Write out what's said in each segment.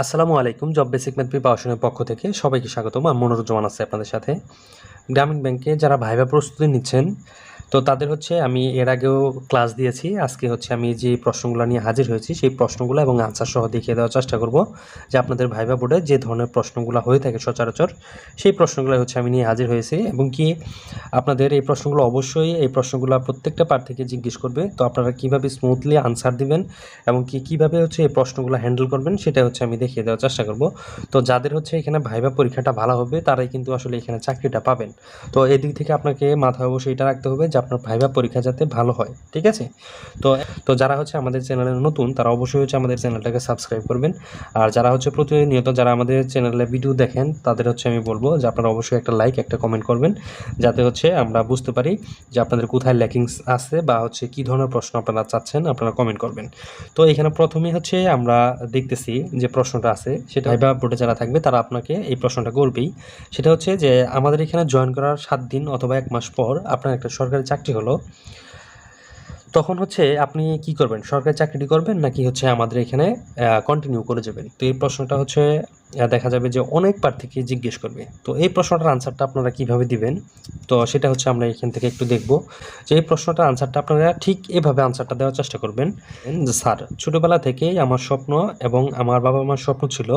আসসালামু আলাইকুম, job basic math প্রিপারেশনের পক্ষ থেকে সবাইকে স্বাগতম। আর মনোরঞ্জন আছে আপনাদের সাথে। গ্রামীণ ব্যাংকে যারা ভাইবা প্রস্তুতি নিচ্ছেন তো তাদের হচ্ছে আমি এর আগেও ক্লাস দিয়েছি। আজকে হচ্ছে আমি যে প্রশ্নগুলো নিয়ে হাজির হয়েছি, সেই প্রশ্নগুলো এবং আনসার সহ দেখিয়ে দেওয়ার চেষ্টা করব যে আপনাদের ভাইবা বোর্ডে যে ধরনের প্রশ্নগুলো হয়ে থাকে সচরাচর, সেই প্রশ্নগুলো হচ্ছে আমি নিয়ে হাজির হয়েছি এবং কি আপনাদের এই প্রশ্নগুলো অবশ্যই এই প্রশ্নগুলো প্রত্যেকটা পার থেকে জিজ্ঞেস করবে। তো আপনারা কীভাবে স্মুথলি আনসার দিবেন এবং কি কীভাবে হচ্ছে এই প্রশ্নগুলো হ্যান্ডেল করবেন সেটা হচ্ছে আমি দেখিয়ে দেওয়ার চেষ্টা করব। তো যাদের হচ্ছে এখানে ভাইবা পরীক্ষাটা ভালো হবে, তারাই কিন্তু আসলে এখানে চাকরিটা পাবেন। তো এদিক থেকে আপনাকে মাথায় অবশ্যই এটা রাখতে হবে যে আপনার ভাইবা পরীক্ষা যাতে ভালো হয়, ঠিক আছে? তো তো যারা হচ্ছে আমাদের চ্যানেলে নতুন, তারা অবশ্যই হচ্ছে আমাদের চ্যানেলটাকে সাবস্ক্রাইব করবেন। আর যারা হচ্ছে প্রতিনিয়ত যারা আমাদের চ্যানেলে ভিডিও দেখেন, তাদের হচ্ছে আমি বলব যে আপনারা অবশ্যই একটা লাইক একটা কমেন্ট করবেন, যাতে হচ্ছে আমরা বুঝতে পারি যে আপনাদের কোথায় ল্যাকিংস আছে বা হচ্ছে কী ধরনের প্রশ্ন আপনারা চাচ্ছেন, আপনারা কমেন্ট করবেন। তো এখানে প্রথমে হচ্ছে আমরা দেখতেছি যে প্রশ্নটা আছে, সেটা ভাইবা বোর্ডে যারা থাকবে, তারা আপনাকে এই প্রশ্নটা করবেই। সেটা হচ্ছে যে আমাদের এখানে জয়েন করার সাত দিন অথবা এক মাস পর আপনার একটা সরকারি চাকরি হলো, তখন হচ্ছে আপনি কি করবেন? সরকারি চাকরিটি করবেন নাকি হচ্ছে আমাদের এখানে কন্টিনিউ করে যাবেন? তো এই প্রশ্নটা হচ্ছে দেখা যাবে যে অনেক প্রার্থীকে জিজ্ঞেস করবে। তো এই প্রশ্নটার আনসারটা আপনারা কীভাবে দিবেন? তো সেটা হচ্ছে আমরা এখান থেকে একটু দেখব যে এই প্রশ্নটার আনসারটা আপনারা ঠিক এভাবে আনসারটা দেওয়ার চেষ্টা করবেন। যে, স্যার, ছোটোবেলা থেকেই আমার স্বপ্ন এবং আমার বাবা মার স্বপ্ন ছিল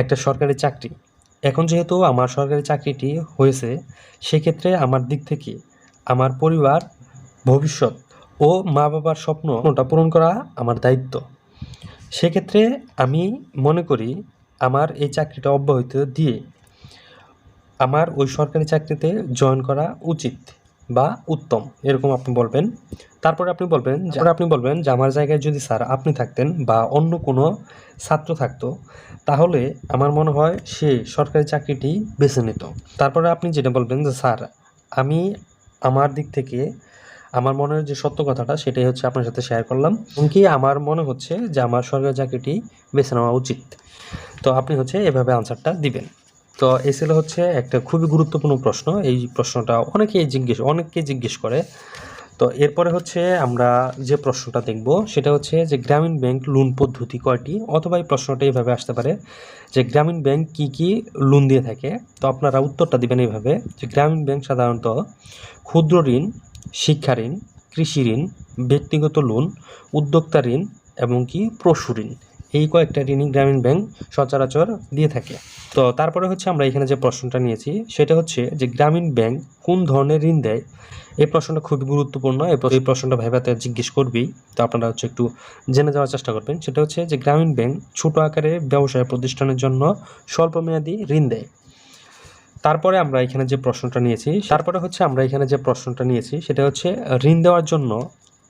একটা সরকারি চাকরি। এখন যেহেতু আমার সরকারি চাকরিটি হয়েছে, সেক্ষেত্রে আমার দিক থেকে আমার পরিবার, ভবিষ্যৎ ও মা বাবার স্বপ্নটা পূরণ করা আমার দায়িত্ব। সেক্ষেত্রে আমি মনে করি আমার এই চাকরিটা অব্যাহত দিয়ে আমার ওই সরকারি চাকরিতে জয়েন করা উচিত বা উত্তম, এরকম আপনি বলবেন। তারপরে আপনি বলবেন তারপরে আপনি বলবেন যে, আমার জায়গায় যদি স্যার আপনি থাকতেন বা অন্য কোনো ছাত্র থাকতো, তাহলে আমার মনে হয় সে সরকারি চাকরিটি বেছে নিত। তারপরে আপনি যেটা বলবেন যে, স্যার, আমি আমার দিক থেকে আমার মনের যে সত্য কথাটা সেটাই হচ্ছে আপনার সাথে শেয়ার করলাম। এমনকি আমার মনে হচ্ছে যে আমার সরকারি চাকরিটি বেছে নেওয়া উচিত। তো আপনি হচ্ছে এভাবে আনসারটা দিবেন। তো এসেলে হচ্ছে একটা খুবই গুরুত্বপূর্ণ প্রশ্ন। এই প্রশ্নটা অনেকেই জিজ্ঞেস অনেককে জিজ্ঞেস করে। তো এরপরে হচ্ছে আমরা যে প্রশ্নটা দেখব, সেটা হচ্ছে যে গ্রামীণ ব্যাংক লোন পদ্ধতি কয়টি? অথবা এই প্রশ্নটা এইভাবে আসতে পারে যে গ্রামীণ ব্যাংক কি কি লোন দিয়ে থাকে? তো আপনারা উত্তরটা দিবেন এইভাবে, যে গ্রামীণ ব্যাংক সাধারণত ক্ষুদ্র ঋণ, শিক্ষা ঋণ, কৃষি ঋণ, ব্যক্তিগত লোন উদ্যোক্তা ঋণ এবং কি পশু ঋণ। এই কয়েকটা ঋণই গ্রামীণ ব্যাংক সচরাচর দিয়ে থাকে। তো তারপরে হচ্ছে আমরা এখানে যে প্রশ্নটা নিয়েছি, সেটা হচ্ছে যে গ্রামীণ ব্যাংক কোন ধরনের ঋণ দেয়? এই প্রশ্নটা খুবই গুরুত্বপূর্ণ এই প্রশ্নটা ভাইভাতে জিজ্ঞেস করবেই তো আপনারা হচ্ছে একটু জেনে যাওয়ার চেষ্টা করবেন। সেটা হচ্ছে যে গ্রামীণ ব্যাংক ছোট আকারে ব্যবসায় প্রতিষ্ঠানের জন্য স্বল্পমেয়াদী ঋণ দেয়। তারপরে আমরা এখানে যে প্রশ্নটা নিয়েছি, তারপরে হচ্ছে আমরা এখানে যে প্রশ্নটা নিয়েছি, সেটা হচ্ছে ঋণ দেওয়ার জন্য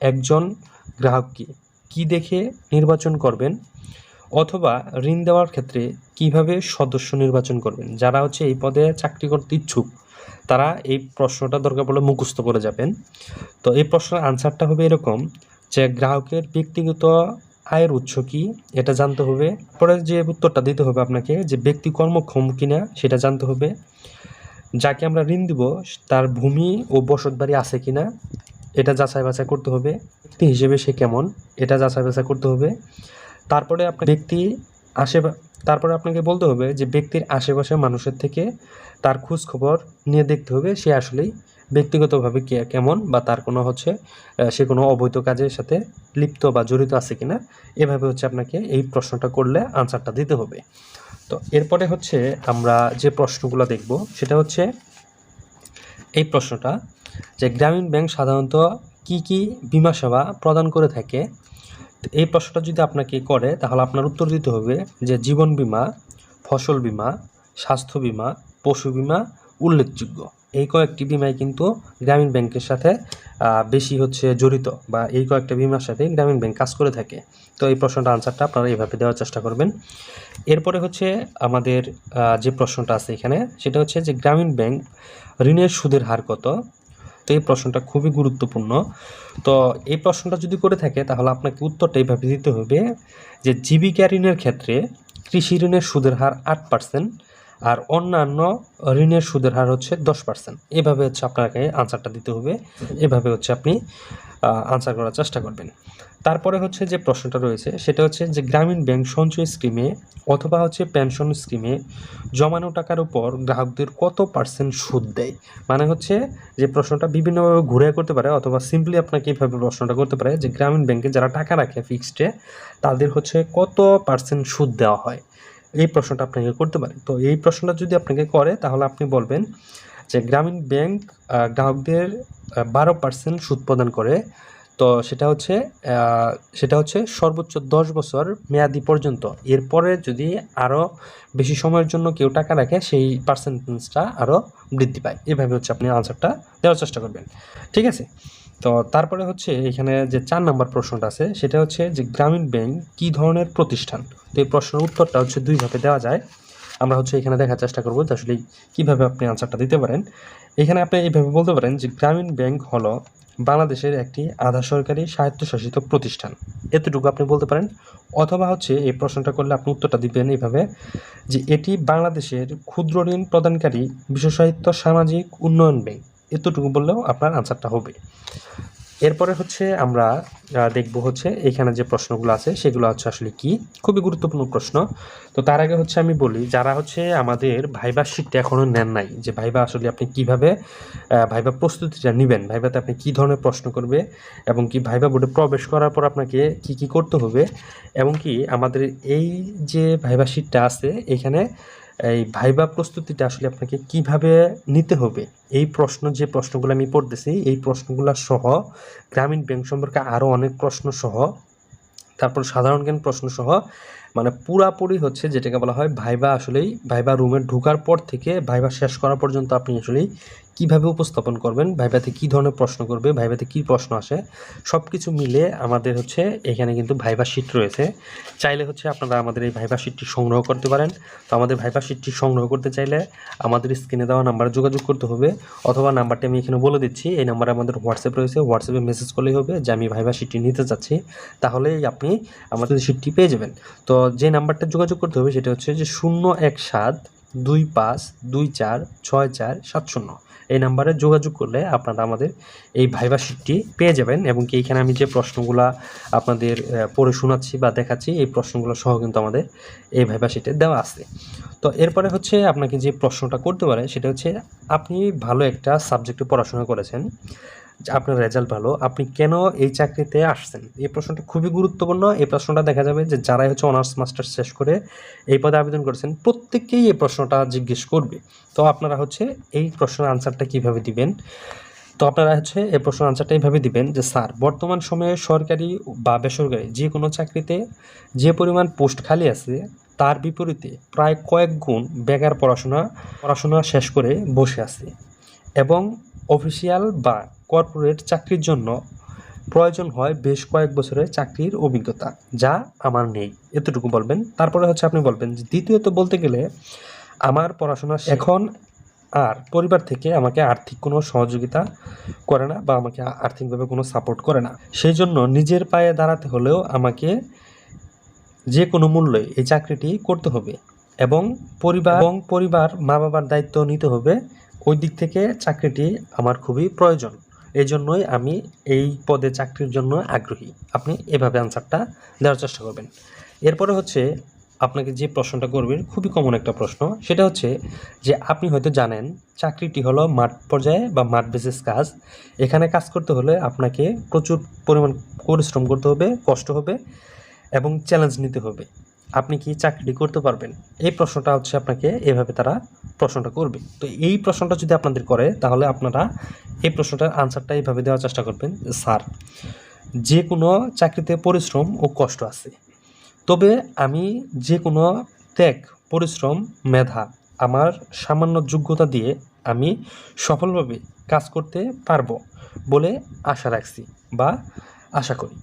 একজন গ্রাহককে কি? দেখে নির্বাচন করবেন অথবা ঋণ দেওয়ার ক্ষেত্রে কীভাবে সদস্য নির্বাচন করবেন? যারা হচ্ছে এই পদে চাকরি করতে ইচ্ছুক, তারা এই প্রশ্নটা দরকার পড়লে মুখস্থ করে যাবেন। তো এই প্রশ্নের আনসারটা হবে এরকম যে গ্রাহকের ব্যক্তিগত আয়ের উৎস কি, এটা জানতে হবে। পরে যে উত্তরটা দিতে হবে আপনাকে যে ব্যক্তি কর্মক্ষম কিনা, সেটা জানতে হবে। যাকে আমরা ঋণ দিব, তার ভূমি ও বসত বাড়ি আছে কিনা এটা যাচাই বাছাই করতে হবে, ব্যক্তি হিসেবে সে কেমন, এটা যাচাই বাছাই করতে হবে। তারপরে আপনার ব্যক্তি আশে তারপরে আপনাকে বলতে হবে যে ব্যক্তির আশেপাশে মানুষের থেকে তার খোঁজ খবর নিয়ে দেখতে হবে সে আসলেই ব্যক্তিগতভাবে কে- কেমন বা তার কোনো হচ্ছে সে কোনো অবৈধ কাজের সাথে লিপ্ত বা জড়িত আছে কিনা, এভাবে হচ্ছে আপনাকে এই প্রশ্নটা করলে আনসারটা দিতে হবে। তো এরপরে হচ্ছে আমরা যে প্রশ্নগুলো দেখব, সেটা হচ্ছে এই প্রশ্নটা যে গ্রামীণ ব্যাংক সাধারণত কি কি বিমা সেবা প্রদান করে থাকে? এই প্রশ্নটা যদি আপনাকে করে, তাহলে আপনার উত্তর দিতে হবে যে জীবন বীমা, ফসল বীমা, স্বাস্থ্য বীমা, পশু বিমা উল্লেখযোগ্য। এই কয়েকটি বিমাই কিন্তু গ্রামীণ ব্যাংকের সাথে বেশি হচ্ছে জড়িত বা এই কয়েকটা বিমার সাথে গ্রামীণ ব্যাংক কাজ করে থাকে। তো এই প্রশ্নটা আনসারটা আপনারা এইভাবে দেওয়ার চেষ্টা করবেন। এরপরে হচ্ছে আমাদের যে প্রশ্নটা আছে এখানে, সেটা হচ্ছে যে গ্রামীণ ব্যাংক ঋণের সুদের হার কত? এই প্রশ্নটা খুবই গুরুত্বপূর্ণ। তো এই প্রশ্নটা যদি করে থাকে, তাহলে আপনাকে উত্তরটা এইভাবে দিতে হবে যে, জীবিকা ঋণের ক্ষেত্রে কৃষি ঋণের সুদের হার আট পার্সেন্ট আর অন্যান্য ঋণের সুদের হার হচ্ছে দশ পার্সেন্ট এভাবে হচ্ছে আপনাকে আনসারটা দিতে হবে। এভাবে হচ্ছে আপনি আনসার করার চেষ্টা করবেন। তারপরে হচ্ছে যে প্রশ্নটা রয়েছে, সেটা হচ্ছে যে গ্রামীণ ব্যাংক সঞ্চয় স্কিমে অথবা হচ্ছে পেনশন স্কিমে জমানো টাকার উপর গ্রাহকদের কত পার্সেন্ট সুদ দেয়? মানে হচ্ছে যে প্রশ্নটা বিভিন্নভাবে ঘুরে করতে পারে অথবা সিম্পলি আপনাকে এইভাবে প্রশ্নটা করতে পারে যে গ্রামীণ ব্যাংকে যারা টাকা রাখে ফিক্সডে তাদের হচ্ছে কত পার্সেন্ট সুদ দেওয়া হয়? এই প্রশ্নটা আপনাকে করতে পারে। তো এই প্রশ্নটা যদি আপনাকে করে, তাহলে আপনি বলবেন যে গ্রামীণ ব্যাংক গ্রাহকদের বারো পার্সেন্ট সুদ প্রদান করে। তো সেটা হচ্ছে সেটা হচ্ছে সর্বোচ্চ দশ বছর মেয়াদি পর্যন্ত। এরপরে যদি আরও বেশি সময়ের জন্য কেউ টাকা রাখে, সেই পার্সেন্টেজটা আরও বৃদ্ধি পায়। এভাবে হচ্ছে আপনি আনসারটা দেওয়ার চেষ্টা করবেন। ঠিক আছে? তো তারপরে হচ্ছে এখানে যে চার নম্বর প্রশ্নটা আছে, সেটা হচ্ছে যে গ্রামীণ ব্যাংক কী ধরনের প্রতিষ্ঠান? তো এই প্রশ্নের উত্তরটা হচ্ছে দুইভাবে দেওয়া যায়। আমরা হচ্ছে এখানে দেখার চেষ্টা করব যে আসলে কীভাবে আপনি আনসারটা দিতে পারেন। এখানে আপনি এইভাবে বলতে পারেন যে গ্রামীণ ব্যাংক হলো বাংলাদেশের একটি আধা সরকারি স্বায়ত্তশাসিত প্রতিষ্ঠান। এতটুকু আপনি বলতে পারেন। অথবা হচ্ছে এই প্রশ্নটা করলে আপনি উত্তরটা দিবেন এইভাবে যে এটি বাংলাদেশের ক্ষুদ্র ঋণ প্রদানকারী বিশেষায়িত সামাজিক উন্নয়ন ব্যাংক। এতটুকু বললেও আপনার আনসারটা হবে। এরপরে হচ্ছে আমরা দেখব হচ্ছে এখানে যে প্রশ্নগুলো আছে, সেগুলো হচ্ছে আসলে কি? খুবই গুরুত্বপূর্ণ প্রশ্ন। তো তার আগে হচ্ছে আমি বলি, যারা হচ্ছে আমাদের ভাইবা শিটটা এখনও নেন নাই, যে ভাইবা আসলে আপনি কীভাবে ভাইবা প্রস্তুতিটা নেবেন, ভাইবাতে আপনি কি ধরনের প্রশ্ন করবে, এবং কি ভাইবা বোর্ডে প্রবেশ করার পর আপনাকে কি কি করতে হবে, এবং কি আমাদের এই যে ভাইবা শিটটা আছে, এখানে এই ভাইবা প্রস্তুতিটা আসলে আপনাকে কীভাবে নিতে হবে? এই প্রশ্ন, যে প্রশ্নগুলো আমি পড়তেছি, এই প্রশ্নগুলো সহ গ্রামীণ ব্যাংক সম্পর্কে আরও অনেক প্রশ্ন সহ, তারপর সাধারণ জ্ঞান প্রশ্ন সহ মানে পুরাপুরি হচ্ছে যেটাকে বলা হয় ভাইবা আসলেই ভাইবা রুমে ঢোকার পর থেকে ভাইবা শেষ করা পর্যন্ত আপনি আসলেই কীভাবে উপস্থাপন করবেন, ভাইবাতে কি ধরনের প্রশ্ন করবে, ভাইবাতে কি প্রশ্ন আসে সব কিছু মিলে আমাদের হচ্ছে এখানে কিন্তু ভাইবা শিট রয়েছে। চাইলে হচ্ছে আপনারা আমাদের এই ভাইবা শিটটি সংগ্রহ করতে পারেন। তো আমাদের ভাইবা শিটটি সংগ্রহ করতে চাইলে আমাদের স্ক্রিনে দেওয়া নাম্বারে যোগাযোগ করতে হবে অথবা নাম্বারটি আমি এখানে বলে দিচ্ছি। এই নাম্বারে আমাদের হোয়াটসঅ্যাপ রয়েছে, হোয়াটসঅ্যাপে মেসেজ করলেই হবে যে আমি ভাইবা শিটটি নিতে চাচ্ছি। তাহলেই আপনি আমাদের শিটটি পেয়ে যাবেন। তো যে নাম্বারটা যোগাযোগ করতে হবে সেটা হচ্ছে যে শূন্য এক সাত দুই পাঁচ দুই চার ছয় চার সাত শূন্য। এই নাম্বারে যোগাযোগ করলে আপনারা আমাদের এই ভাইবা শিটটি পেয়ে যাবেন এবং কি এইখানে আমি যে প্রশ্নগুলো আপনাদের পড়ে শোনাচ্ছি বা দেখাচ্ছি, এই প্রশ্নগুলো সহ কিন্তু আমাদের এই ভাইবা শিটে দেওয়া আছে। তো এরপরে হচ্ছে আপনাকে যে প্রশ্নটা করতে পারে সেটা হচ্ছে, আপনি ভালো একটা সাবজেক্টে পড়াশোনা করেছেন। যে আপনার রেজাল্ট ভালো, আপনি কেন এই চাকরিতে আসছেন? এই প্রশ্নটা খুবই গুরুত্বপূর্ণ। এই প্রশ্নটা দেখা যাবে যে যারাই হচ্ছে অনার্স মাস্টার্স শেষ করে এই পদে আবেদন করেছেন, প্রত্যেককেই এই প্রশ্নটা জিজ্ঞেস করবে। তো আপনারা হচ্ছে এই প্রশ্নের আনসারটা কীভাবে দিবেন? তো আপনারা হচ্ছে এই প্রশ্নের আনসারটা এইভাবে দিবেন যে, স্যার, বর্তমান সময়ে সরকারি বা বেসরকারি যে কোনো চাকরিতে যে পরিমাণ পোস্ট খালি আছে, তার বিপরীতে প্রায় কয়েক গুণ বেকার পড়াশোনা পড়াশোনা শেষ করে বসে আছে এবং অফিসিয়াল বা কর্পোরেট চাকরির জন্য প্রয়োজন হয় বেশ কয়েক বছরের চাকরির অভিজ্ঞতা যা আমার নেই। এতটুকু বলবেন। তারপরে হচ্ছে আপনি বলবেন যে দ্বিতীয়ত বলতে গেলে আমার পড়াশোনা এখন আর পরিবার থেকে আমাকে আর্থিক কোনো সহযোগিতা করে না বা আমাকে আর্থিকভাবে কোনো সাপোর্ট করে না। সেই জন্য নিজের পায়ে দাঁড়াতে হলেও আমাকে যে কোনো মূল্যে এই চাকরিটি করতে হবে এবং পরিবার এবং পরিবার মা বাবার দায়িত্ব নিতে হবে। ওই দিক থেকে চাকরিটি আমার খুবই প্রয়োজন। এই জন্যই আমি এই পদে চাকরির জন্য আগ্রহী। আপনি এভাবে আনসারটা দেওয়ার চেষ্টা করবেন। এরপরে হচ্ছে আপনাকে যে প্রশ্নটা করবেন, খুবই কমন একটা প্রশ্ন। সেটা হচ্ছে যে, আপনি হয়তো জানেন চাকরিটি হলো মাঠ পর্যায়ে বা মাঠ বেসিস কাজ। এখানে কাজ করতে হলে আপনাকে প্রচুর পরিমাণ পরিশ্রম করতে হবে, কষ্ট হবে এবং চ্যালেঞ্জ নিতে হবে। আপনি কি চাকরিটি করতে পারবেন? এই প্রশ্নটা হচ্ছে আপনাকে এভাবে তারা প্রশ্নটা করবে। তো এই প্রশ্নটা যদি আপনাদের করে, তাহলে আপনারা এই প্রশ্নটার আনসারটা এইভাবে দেওয়ার চেষ্টা করবেন, স্যার যে কোনো চাকরিতে পরিশ্রম ও কষ্ট আছে। তবে আমি যে কোনো ত্যাগ, পরিশ্রম, মেধা, আমার সামান্য যোগ্যতা দিয়ে আমি সফলভাবে কাজ করতে পারব বলে আশা রাখছি বা আশা করি।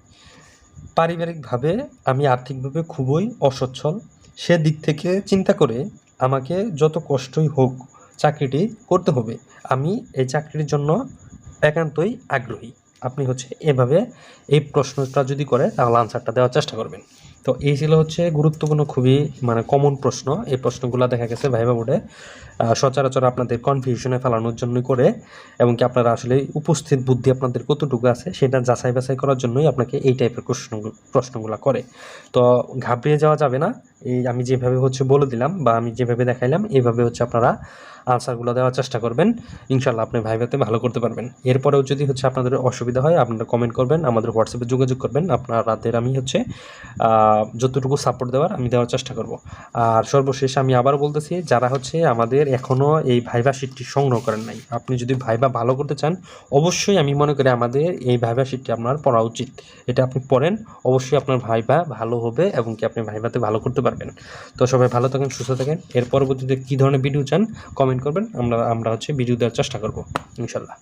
পারিবারিকভাবে আমি আর্থিকভাবে খুবই অসচ্ছল। সে দিক থেকে চিন্তা করে আমাকে যত কষ্টই হোক চাকরিটি করতে হবে। আমি এই চাকরির জন্য একান্তই আগ্রহী। আপনি হচ্ছে এভাবে এই প্রশ্নটা যদি করে তাহলে আনসারটা দেওয়ার চেষ্টা করবেন। তো এই ছিল হচ্ছে গুরুত্বপূর্ণ, খুবই মানে কমন প্রশ্ন। এই প্রশ্নগুলো দেখা গেছে ভাইবা বোর্ডে। সচরাচর আপনাদের কনফিউশনে ফেলানোর জন্যই করে, এবং কি আপনারা আসলে উপস্থিত বুদ্ধি আপনাদের কতটুকু আছে সেটা যাচাই বাছাই করার জন্যই আপনাকে এই টাইপের প্রশ্ন, প্রশ্নগুলো করে। তো ঘাবড়িয়ে যাওয়া যাবে না। এই আমি যেভাবে হচ্ছে বলে দিলাম বা আমি যেভাবে দেখাইলাম, এইভাবে হচ্ছে আপনারা আনসারগুলো দেওয়ার চেষ্টা করবেন। ইনশাল্লাহ আপনি ভাইভাতে ভালো করতে পারবেন। এরপরেও যদি হচ্ছে আপনাদের অসুবিধা হয়, আপনারা কমেন্ট করবেন, আমাদের হোয়াটসঅ্যাপে যোগাযোগ করবেন। আপনার আপনাদের আমি হচ্ছে যতটুকু সাপোর্ট দেওয়ার আমি দেওয়ার চেষ্টা করব। আর সর্বশেষ আমি আবার বলতেছি, যারা হচ্ছে আমাদের এখনও এই ভাইভা শিটটি সংগ্রহ করেন নাই, আপনি যদি ভাইভা ভালো করতে চান, অবশ্যই আমি মনে করি আমাদের এই ভাইভা শিটটি আপনার পড়া উচিত। এটা আপনি পড়েন, অবশ্যই আপনার ভাইভা ভালো হবে এবং কি আপনি ভাইভাতে ভালো করতে পারবেন। তো সবাই ভালো থাকেন, সুস্থ থাকেন। এর পরবর্তীতে কী ধরনের ভিডিও চান কমেন্ট করবেন। আমরা আমরা হচ্ছে ভিডিও দেওয়ার চেষ্টা করব ইনশাল্লাহ।